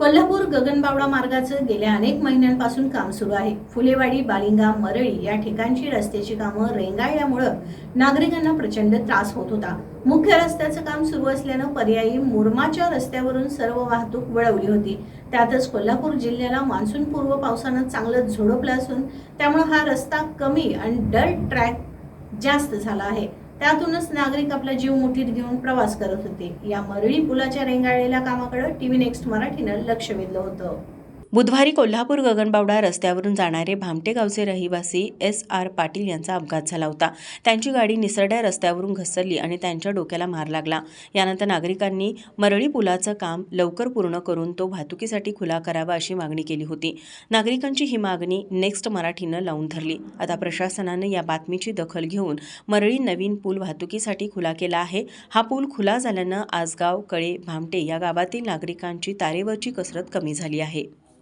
कोल्हापूर गगनबावडा मार्गाचं गेल्या अनेक महिन्यांपासून काम सुरू आहे. फुलेवाडी बालिंगा मरळी या ठिकाणची रस्त्याची कामं रेंगाळल्यामुळं नागरिकांना प्रचंड त्रास होत होता. मुख्य रस्त्याचं काम सुरू असल्यानं पर्यायी मुरमाच्या रस्त्यावरून सर्व वाहतूक वळवली होती. त्यातच कोल्हापूर जिल्ह्याला मान्सूनपूर्व पावसानं चांगलं झोडपलं असून त्यामुळे हा रस्ता कमी आणि डल ट्रॅक जास्त झाला आहे. त्यातूनच नागरिक आपला जीव मुठीत घेऊन प्रवास करत होते. या मरळी पुलाच्या रेंगाळलेल्या कामाकडे टीव्ही नेक्स्ट मराठीनं लक्ष वेधलं होतं. बुधवारी कोल्हापूर गगनबावडा रस्त्यावरून जाणारे भामटे गावचे रहिवासी एस आर पाटील यांचा अपघात झाला होता. त्यांची गाडी निसरड्या रस्त्यावरून घसरली आणि त्यांच्या डोक्याला मार लागला. यानंतर नागरिकांनी मरळी पुलाचं काम लवकर पूर्ण करून तो वाहतुकीसाठी खुला करावा अशी मागणी केली होती. नागरिकांची ही मागणी नेक्स्ट मराठीनं लावून धरली. आता प्रशासनानं या बातमीची दखल घेऊन मरळी नवीन पूल वाहतुकीसाठी खुला केला आहे. हा पूल खुला झाल्यानं आजगाव कळे भामटे या गावातील नागरिकांची तारेवरची कसरत कमी झाली आहे.